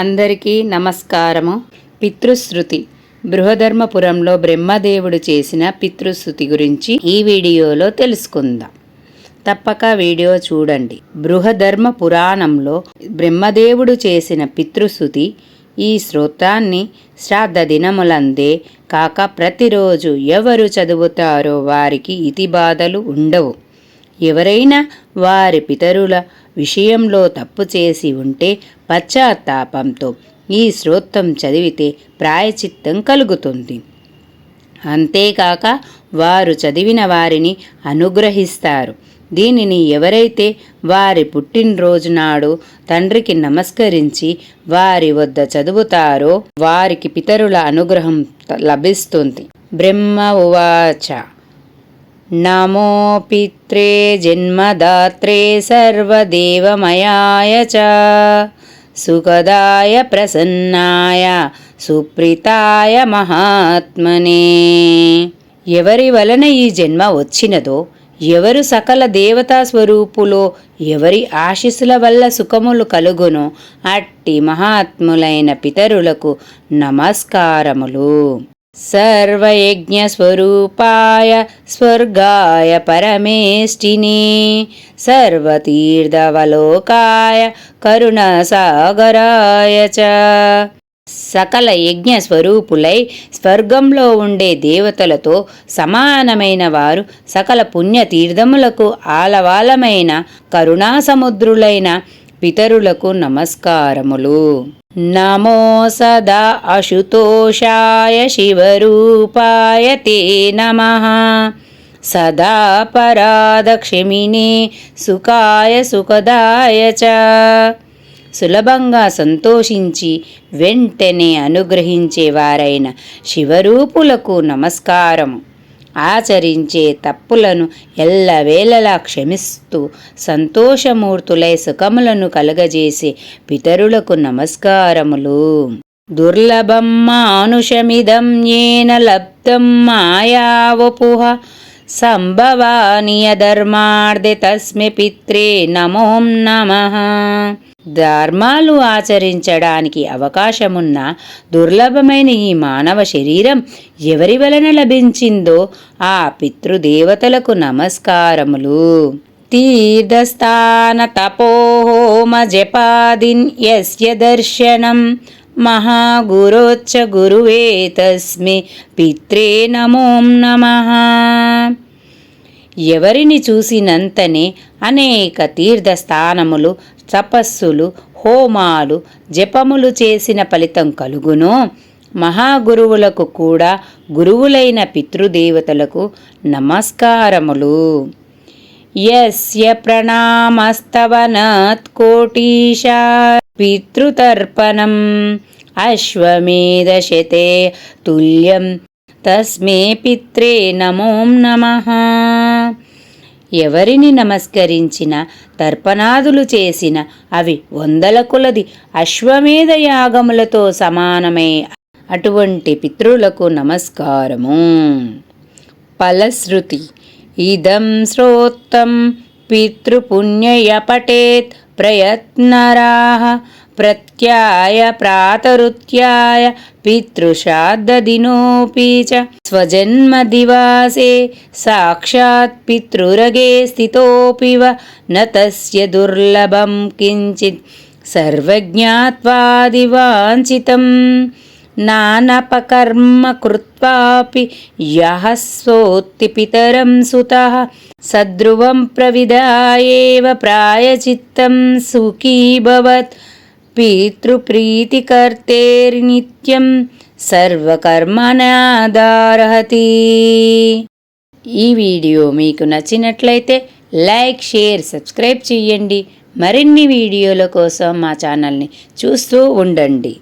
అందరికీ నమస్కారము. పితృశృతి బృహధర్మపురంలో బ్రహ్మదేవుడు చేసిన పితృశృతి గురించి ఈ వీడియోలో తెలుసుకుందాం. తప్పక వీడియో చూడండి. బృహధర్మ పురాణంలో బ్రహ్మదేవుడు చేసిన పితృశృతి ఈ శ్రోతాన్ని శ్రాద్ధ దినములందే కాక ప్రతిరోజు ఎవరు చదువుతారో వారికి ఇతి బాధలు ఉండవు. ఎవరైనా వారి పితరుల విషయంలో తప్పు చేసి ఉంటే పశ్చాత్తాపంతో ఈ శ్రోత్రం చదివితే ప్రాయచిత్తం కలుగుతుంది. అంతేకాక వారు చదివిన వారిని అనుగ్రహిస్తారు. దీనిని ఎవరైతే వారి పుట్టినరోజు నాడు తండ్రికి నమస్కరించి వారి వద్ద చదువుతారో వారికి పితరుల అనుగ్రహం లభిస్తుంది. బ్రహ్మ ఉవాచ. నమో పిత్రే జన్మదాత్రే సర్వదేవమయాయ చ సుఖదాయ ప్రసన్నాయ సుప్రీతాయ మహాత్మనే ఎవరి వలన ఈ జన్మ వచ్చినదో ఎవరు సకల దేవతా స్వరూపులో ఎవరి ఆశీస్సుల వల్ల సుఖములు కలుగునో అట్టి మహాత్ములైన పితరులకు నమస్కారములు. సర్వయజ్ఞస్వరూపాయ స్వర్గాయ పరమేష్టిని సర్వతీర్థవలోకాయ కరుణసాగరాయ చ సకల యజ్ఞ స్వరూపులై స్వర్గంలో ఉండే దేవతలతో సమానమైన వారు సకల పుణ్యతీర్థములకు ఆలవాలమైన కరుణాసముద్రులైన పితరులకు నమస్కారములు. నమో సదా అశుతోషాయ శివరూపాయ తే నమ. సదా పరాదక్షిమినే సుఖాయ సుఖదాయ చ. సులభంగా సంతోషించి వెంటనే అనుగ్రహించేవారైన శివరూపులకు నమస్కారము. ఆచరించే తప్పులను ఎల్లవేళలా క్షమిస్తూ సంతోషమూర్తులై సుఖములను కలగజేసే పితరులకు నమస్కారములు. దుర్లభం మానుషమిదం ఏన లబ్ధం మాయావపుహ సంభవానియ ధర్మార్థే తస్మి పిత్రే నమోం నమః. ధర్మాలు ఆచరించడానికి అవకాశమున్న దుర్లభమైన ఈ మానవ శరీరం ఎవరి వలన లభించిందో ఆ పితృదేవతలకు నమస్కారములు. తీర్థస్థాన తపోహోమ జపాదిన్ యస్య దర్శనం. మహాగురోచ్చ గురువే తస్మి. పిత్రే నమోం నమః. ఎవరిని చూసినంతనే అనేక తీర్థస్థానములు తపస్సులు హోమాలు జపములు చేసిన ఫలితం కలుగునో. మహాగురువులకు కూడా గురువులైన పితృదేవతలకు నమస్కారములు. యస్య ప్రణామస్తవనత్కోటీశా పితృతర్పణం అశ్వమేధశతే తుల్యం తస్మే పిత్రే నమోం నమః. ఎవరిని నమస్కరించిన తర్పణాదులు చేసిన అవి వందల కొలది అశ్వమేధ యాగములతో సమానమే. అటువంటి పితృలకు నమస్కారము. ఫలశ్రుతి. ఇదం శ్రోత్తం పితృపుణ్యయపటేత్ ప్రయత్నరాహ ప్రయత్నరాహ త్యాయ ప్రాతరుత్యాయ పితృషాద్దదినోపి చ స్వజన్మదివాసే సాక్షాత్ పితృరగే స్థితోపి వ నతస్య దుర్లభం కించిత్ సర్వజ్ఞాత్వాదివాంఛితం నానపకర్మ కృత్వాపి యః సోత్తి పితరం సుతః సద్రువం ప్రవిదాయేవ ప్రాయచిత్తం సుఖీ భవత్ भवत् పితృప్రీతికర్తేర్నిత్యం సర్వకర్మనాదారహతి ఈ వీడియో మీకు నచ్చినట్లయితే లైక్ షేర్ సబ్స్క్రైబ్ చేయండి మరిన్ని వీడియోల కోసం మా ఛానల్ని చూస్తూ ఉండండి